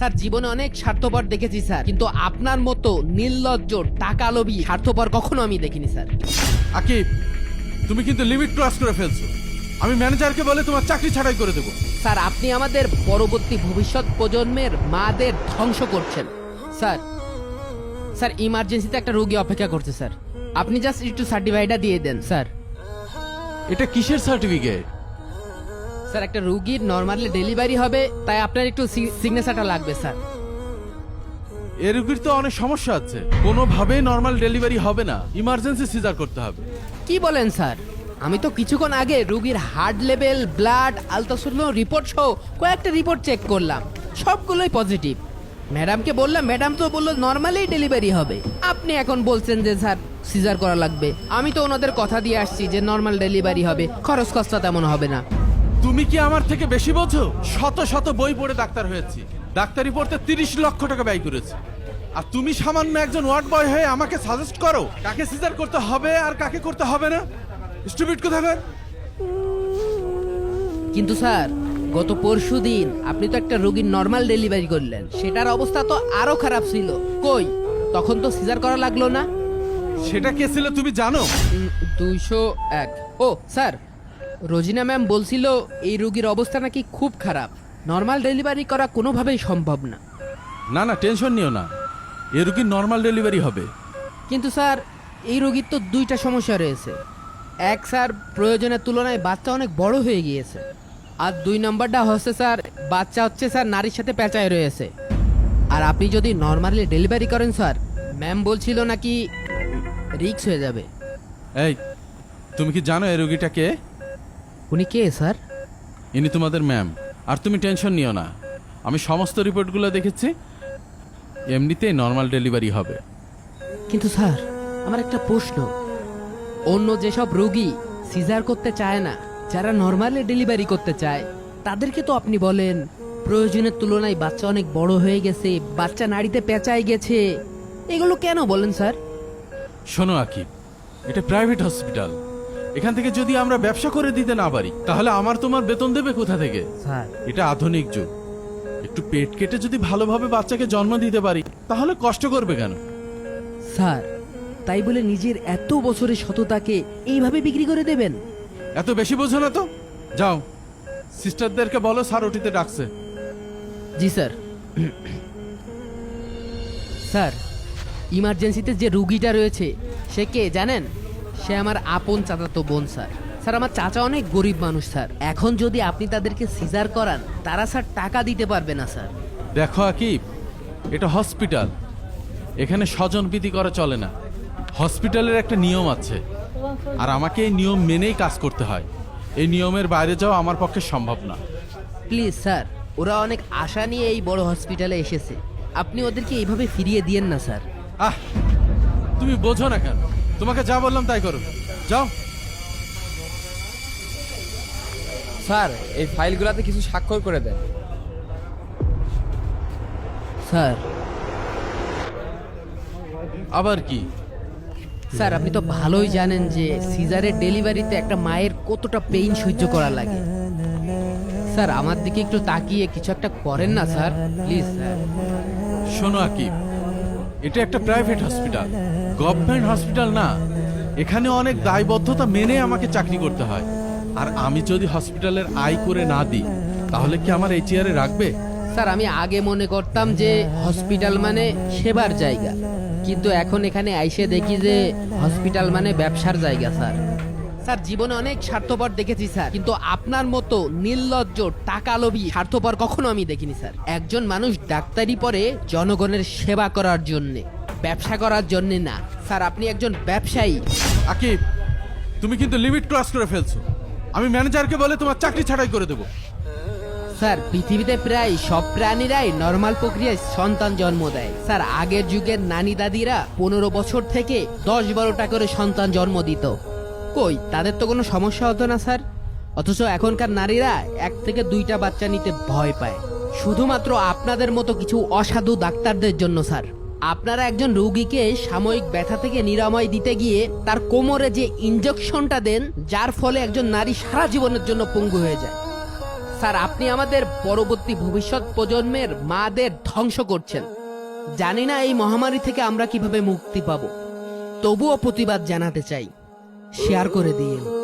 Sir জীবনে অনেক স্বার্থপর দেখেছি স্যার। কিন্তু আপনার মতো নির্লজ্জ টাকা লোভী স্বার্থপর কখনো আমি দেখিনি স্যার। আকিব তুমি কিন্তু লিমিট ক্রস করে ফেলছো। আমি ম্যানেজারকে বলে তোমার চাকরি ছাড়াই করে দেবো। স্যার আপনি আমাদের পরবর্তী ভবিষ্যৎ প্রজন্মের মাদের ধ্বংস করছেন। স্যার স্যার ইমার্জেন্সিতে একটা রোগী অপেক্ষা করছে স্যার। আপনি জাস্ট একটু সার্টিফাইডটা দিয়ে দেন স্যার। এটা কিসের সার্টিফিকেট স্যার একটা রুগীর নর্মালি ডেলিভারি হবে তাই আপনার একটু সিগনেচারটা লাগবে স্যার। এ রুগীর তো অনেক সমস্যা আছে। কোনোভাবেই নর্মাল ডেলিভারি হবে না। ইমার্জেন্সি সিজার করতে হবে। কি বলেন স্যার? আমি তো কিছুক্ষণ আগে রুগীর heart level blood ultrasound report সহ কয়েকটা রিপোর্ট চেক করলাম। সবগুলোই পজিটিভ ম্যাডামকে বললাম ম্যাডাম তো বলল নর্মালি ডেলিভারি হবে। আপনি এখন বলছেন যে স্যার সিজার করা লাগবে। আমি তো ওনাদের কথা দিয়ে আসছি যে নর্মাল ডেলিভারি হবে। খরচ খরচা তেমন হবে না। তুমি কি আমার থেকে বেশি বোঝো? শত শত বই পড়ে ডাক্তার হয়েছি। ডাক্তারি পড়তে তিরিশ লক্ষ টাকা ব্যয় করেছি। আর তুমি সামান্য একজন ওয়ার্ড বয় হয়ে আমাকে সাজেস্ট করো কাকে সিজার করতে হবে আর কাকে করতে হবে না? স্টুপিড কোথাকার? কিন্তু স্যার গত পরশু দিন আপনি তো একটা রোগীর নর্মাল ডেলিভারি করলেন। সেটার অবস্থা তো আরও খারাপ ছিল। কই? তখন তো সিজার করা লাগল না। সেটা কে ছিল তুমি জানো? দুইশো এক। ও স্যার রোজিনা ম্যাম বলছিল এই রোগীর অবস্থা নাকি খুব খারাপ। নর্মাল ডেলিভারি করা কোনোভাবেই সম্ভব না। না না টেনশন নিও না। এ রুগীর নর্মাল ডেলিভারি হবে। কিন্তু স্যার এই রোগীর তো দুইটা সমস্যা রয়েছে। এক স্যার প্রয়োজনের তুলনায় বাচ্চা অনেক বড় হয়ে গিয়েছে। আর দুই নম্বরটা হচ্ছে স্যার বাচ্চা হচ্ছে স্যার নারীর সাথে পেঁচায় রয়েছে। আর আপনি যদি নর্মালি ডেলিভারি করেন স্যার ম্যাম বলছিল নাকি রিক্স হয়ে যাবে। এই তুমি কি জানো এই রুগীটা কে? উনি কে স্যার? ইনি তোমাদের ম্যাম। আর তুমি টেনশন নিও না। আমি সমস্ত রিপোর্টগুলো দেখেছি। এমনিতেই নর্মাল ডেলিভারি হবে। কিন্তু স্যার আমার একটা প্রশ্ন। অন্য যেসব রোগী সিজার করতে চায় না যারা নর্মালি ডেলিভারি করতে চায় তাদেরকে তো আপনি বলেন প্রয়োজনের তুলনায় বাচ্চা অনেক বড় হয়ে গেছে বাচ্চা নাড়িতে পেঁচাই গেছে। এগুলো কেন বলেন স্যার? শোনো আকিব এটা প্রাইভেট হসপিটাল। এখান থেকে যদি আমরা ব্যবসা করে দিতে না পারি তাহলে আমার তোমার বেতন দেবে কোথা থেকে? স্যার। এটা আধুনিক যুগ। একটু পেট কেটে যদি ভালোভাবে বাচ্চাকে জন্ম দিতে পারি তাহলে কষ্ট করবে কেন? স্যার তাই বলে নিজের এত বছরের সততাকে এইভাবে বিক্রি করে দেবেন? এত বেশি বোঝো না তো। যাও। সিস্টারদেরকে বলো স্যার ওটিতে ডাকছে। জি স্যার। স্যার ইমার্জেন্সিতে যে রুগীটা রয়েছে সে কে জানেন? সে আমার আপন চাচাতো বোন স্যার। স্যার আমার চাচা অনেক গরিব মানুষ স্যার। এখন যদি আপনি তাদেরকে সিজার করান তারা স্যার টাকা দিতে পারবে না স্যার। দেখো আকিব এটা হসপিটাল। এখানে স্বজন প্রীতি করা চলে না। হসপিটালের একটা নিয়ম আছে। আর আমাকে এই নিয়ম মেনেই কাজ করতে হয়। এই নিয়মের বাইরে যাওয়া আমার পক্ষে সম্ভব না। প্লিজ স্যার ওরা অনেক আশা নিয়ে এই বড় হসপিটালে এসেছে। আপনি ওদেরকে এইভাবে ফিরিয়ে দিয়েন না স্যার। আহ তুমি বোঝো না কেন? তোমাকে যা বললাম তাই করো। যাও। স্যার এই ফাইলগুলোতে কিছু স্বাক্ষর করে দেন। স্যার। আবার কি? স্যার আপনি তো ভালোই জানেন যে সিজারের ডেলিভারিতে একটা মায়ের কতটা পেইন সহ্য করা লাগে। স্যার আমার দিকে একটু তাকিয়ে কিছু একটা করেন না স্যার। Please sir. শোনো আকিব। এটা একটা প্রাইভেট হসপিটাল গভর্নমেন্ট হসপিটাল না। এখানে অনেক দায়বদ্ধতা মেনে আমাকে চাকরি করতে হয়। আর আমি যদি হসপিটালের আয় করে না দিই, তাহলে কি আমার এই চেয়ারে রাখবে? স্যার, আমি আগে মনে করতাম যে হসপিটাল মানে সেবার জায়গা। কিন্তু এখন এখানে আইসে দেখি যে হসপিটাল মানে ব্যবসার জায়গা, স্যার। স্যার জীবনে অনেক স্বার্থপর দেখেছি স্যার। কিন্তু আপনার মতো নির্লজ্জ টাকা লোভী স্বার্থপর কখনো আমি দেখিনি স্যার। একজন মানুষ ডাক্তারি পরে জনগণের সেবা করার জন্য ব্যবসা করার জন্য না। স্যার আপনি একজন ব্যবসায়ী। আকিব তুমি কিন্তু লিমিট ক্রস করে ফেলছো। আমি ম্যানেজারকে বলে তোমার চাকরি ছাড়াই করে দেবো। স্যার পৃথিবীতে প্রায় সব প্রাণীরাই নর্মাল প্রক্রিয়ায় সন্তান জন্ম দেয়। স্যার আগের যুগের নানি দাদিরা পনেরো বছর থেকে দশ বারোটা করে সন্তান জন্ম দিত। কই? তাদের তো কোনো সমস্যা হতো না, স্যার। অথচ এখনকার নারীরা এক থেকে দুইটা বাচ্চা নিতে ভয় পায়। শুধুমাত্র আপনাদের মতো কিছু অসাধু ডাক্তারদের জন্য, স্যার। আপনারা একজন রোগীকে সাময়িক ব্যথা থেকে নিরাময় দিতে গিয়ে তার কোমরে যে ইনজেকশনটা দেন, যার ফলে একজন নারী সারা জীবনের জন্য পঙ্গু হয়ে যায়। স্যার, আপনি আমাদের পরবর্তী ভবিষ্যৎ প্রজন্মের মাদের ধ্বংস করছেন। জানি না এই মহামারী থেকে আমরা কীভাবে মুক্তি পাব। তবুও প্রতিবাদ জানাতে চাই। শেয়ার করে দিন